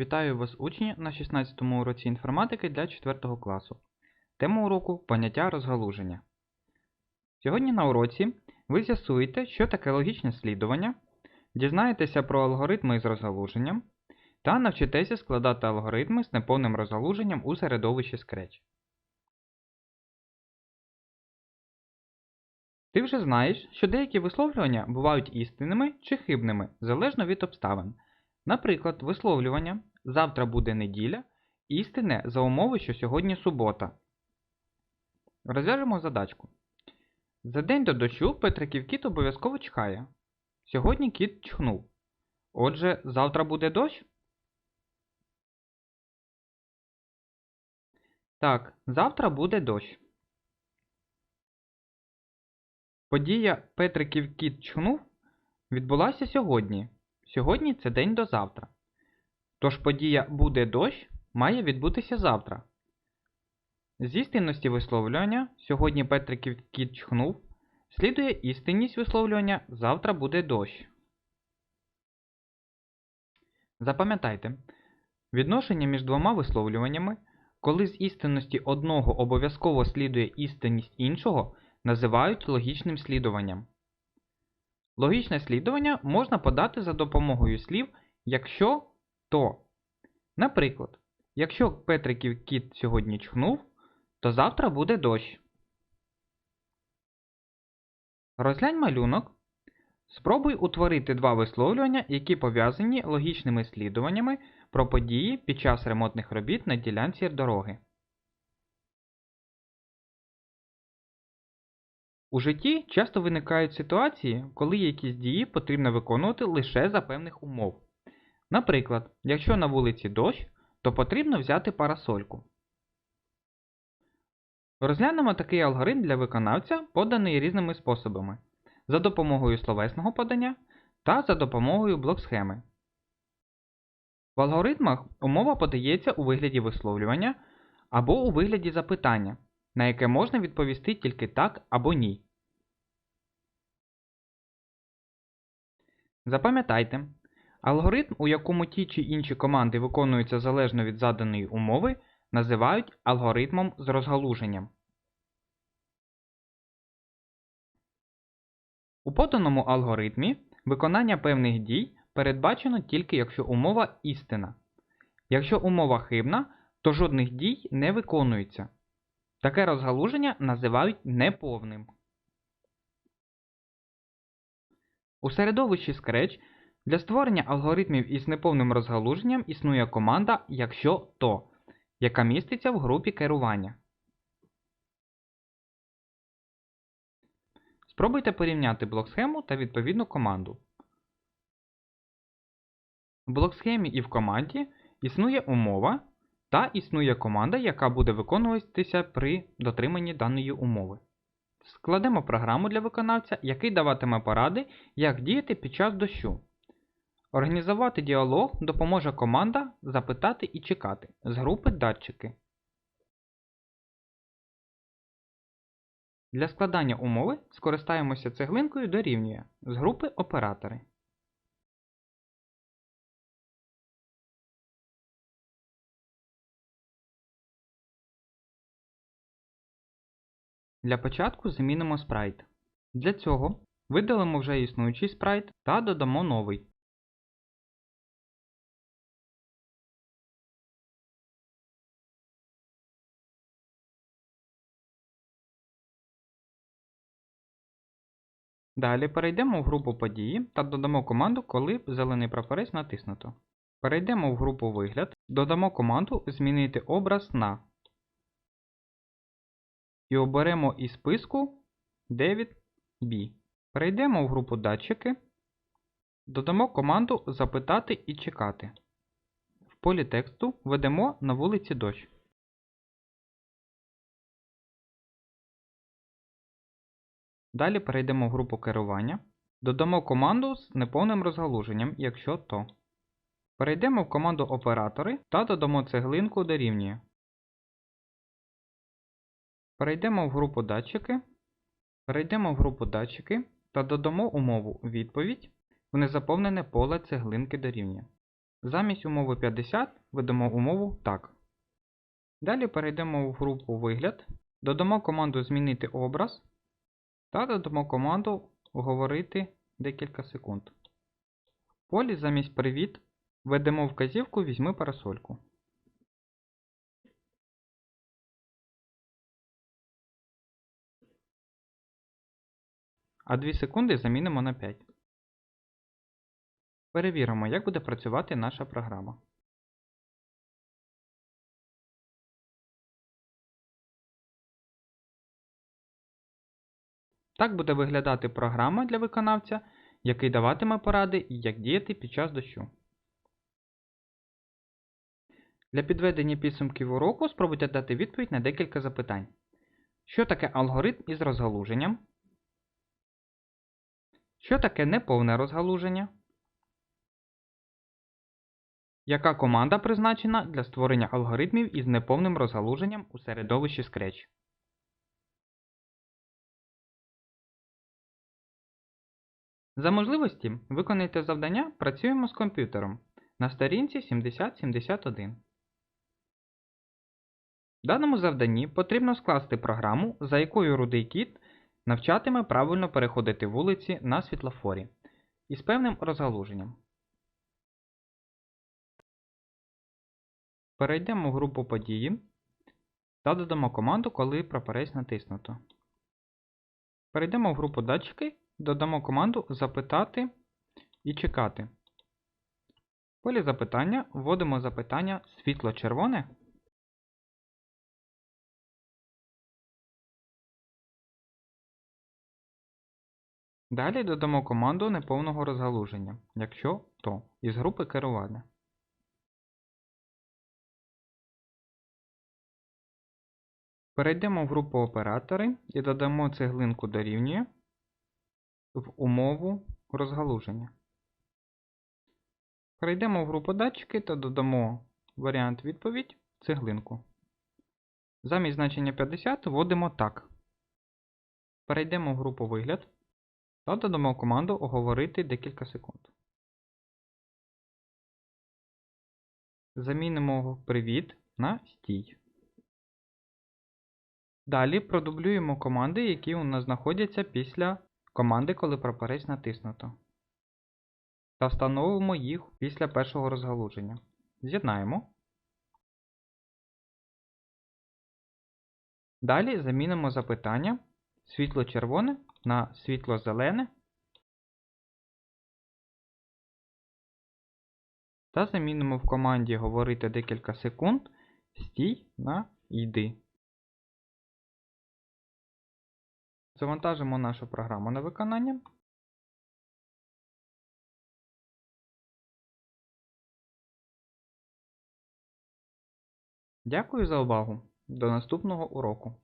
Вітаю вас, учні, на 16 му уроці інформатики для 4 класу. Тема уроку поняття розгалуження. Сьогодні на уроці ви з'ясуєте, що таке логічне слідування, дізнаєтеся про алгоритми з розгалуженням та навчитеся складати алгоритми з неповним розгалуженням у середовищі Scratch. Ти вже знаєш, що деякі висловлювання бувають істинними чи хибними, залежно від обставин. Наприклад, висловлювання завтра буде неділя істинне за умови, що сьогодні субота. Розв'яжемо задачку. За день до дощу Петриків кіт обов'язково чхає. Сьогодні кіт чхнув. Отже, завтра буде дощ? Так, завтра буде дощ. Подія Петриків кіт чхнув відбулася сьогодні. Сьогодні це день до завтра. Тож подія буде дощ має відбутися завтра. З істинності висловлювання сьогодні Петриків кіт чхнув, слідує істинність висловлювання завтра буде дощ. Запам'ятайте, відношення між двома висловлюваннями, коли з істинності одного обов'язково слідує істинність іншого, називають логічним слідуванням. Логічне слідування можна подати за допомогою слів якщо то. Наприклад, якщо Петриків кіт сьогодні чхнув, то завтра буде дощ. Розглянь малюнок. Спробуй утворити два висловлювання, які пов'язані логічними слідуваннями про події під час ремонтних робіт на ділянці дороги. У житті часто виникають ситуації, коли якісь дії потрібно виконувати лише за певних умов. Наприклад, якщо на вулиці дощ, то потрібно взяти парасольку. Розглянемо такий алгоритм для виконавця, поданий різними способами за допомогою словесного подання та за допомогою блок-схеми. В алгоритмах умова подається у вигляді висловлювання або у вигляді запитання, на яке можна відповісти тільки так або ні. Запам'ятайте, алгоритм, у якому ті чи інші команди виконуються залежно від заданої умови, називають алгоритмом з розгалуженням. У поданому алгоритмі виконання певних дій передбачено тільки якщо умова істина. Якщо умова хибна, то жодних дій не виконується. Таке розгалуження називають неповним. У середовищі Scratch для створення алгоритмів із неповним розгалуженням існує команда Якщо то, яка міститься в групі керування. Спробуйте порівняти блок-схему та відповідну команду. В блок-схемі і в команді існує умова та існує команда, яка буде виконуватися при дотриманні даної умови. Складемо програму для виконавця, який даватиме поради, як діяти під час дощу. Організувати діалог допоможе команда Запитати і чекати з групи датчики. Для складання умови скористаємося цеглинкою дорівнює з групи Оператори. Для початку замінимо спрайт. Для цього видалимо вже існуючий спрайт та додамо новий. Далі перейдемо в групу події та додамо команду, коли зелений прапорець натиснуто. Перейдемо в групу вигляд, додамо команду Змінити образ на і оберемо із списку David B. Перейдемо в групу датчики, додамо команду Запитати і чекати. В полі тексту введемо на вулиці дощ. Далі перейдемо в групу керування, додамо команду з неповним розгалуженням, якщо то. Перейдемо в команду Оператори та додамо цеглинку дорівнює. Перейдемо в групу датчики. Перейдемо в групу датчики та додамо умову відповідь в незаповнене поле цеглинки дорівнює. Замість умови 50 введемо умову так. Далі перейдемо в групу Вигляд, додамо команду Змінити образ та додамо команду Говорити декілька секунд. В полі замість Привіт введемо вказівку Візьми парасольку. А 2 секунди замінимо на 5. Перевіримо, як буде працювати наша програма. Так буде виглядати програма для виконавця, який даватиме поради, як діяти під час дощу. Для підведення підсумків уроку спробуйте дати відповідь на декілька запитань. Що таке алгоритм із розгалуженням? Що таке неповне розгалуження? Яка команда призначена для створення алгоритмів із неповним розгалуженням у середовищі Scratch? За можливості виконайте завдання Працюємо з комп'ютером на сторінці 7071. В даному завданні потрібно скласти програму, за якою рудий кіт навчатиме правильно переходити вулиці на світлофорі із певним розгалуженням. Перейдемо в групу події та додамо команду, коли прапорець натиснуто. Перейдемо в групу датчики, додамо команду Запитати і чекати. В полі запитання вводимо запитання світло-червоне. Далі додамо команду неповного розгалуження, якщо то, із групи керування. Перейдемо в групу оператори і додамо цеглинку дорівнює в умову розгалуження. Перейдемо в групу датчики та додамо варіант відповідь цеглинку. Замість значення 50 вводимо так. Перейдемо в групу вигляд та додамо команду оговорити декілька секунд. Замінимо привіт на стій. Далі продублюємо команди, які у нас знаходяться після команди, коли прапорець натиснуто. Та встановимо їх після першого розгалуження. З'єднаємо. Далі замінимо запитання світло-червоне на світло-зелене та замінимо в команді говорити декілька секунд стій на йди. Завантажимо нашу програму на виконання. Дякую за увагу. До наступного уроку.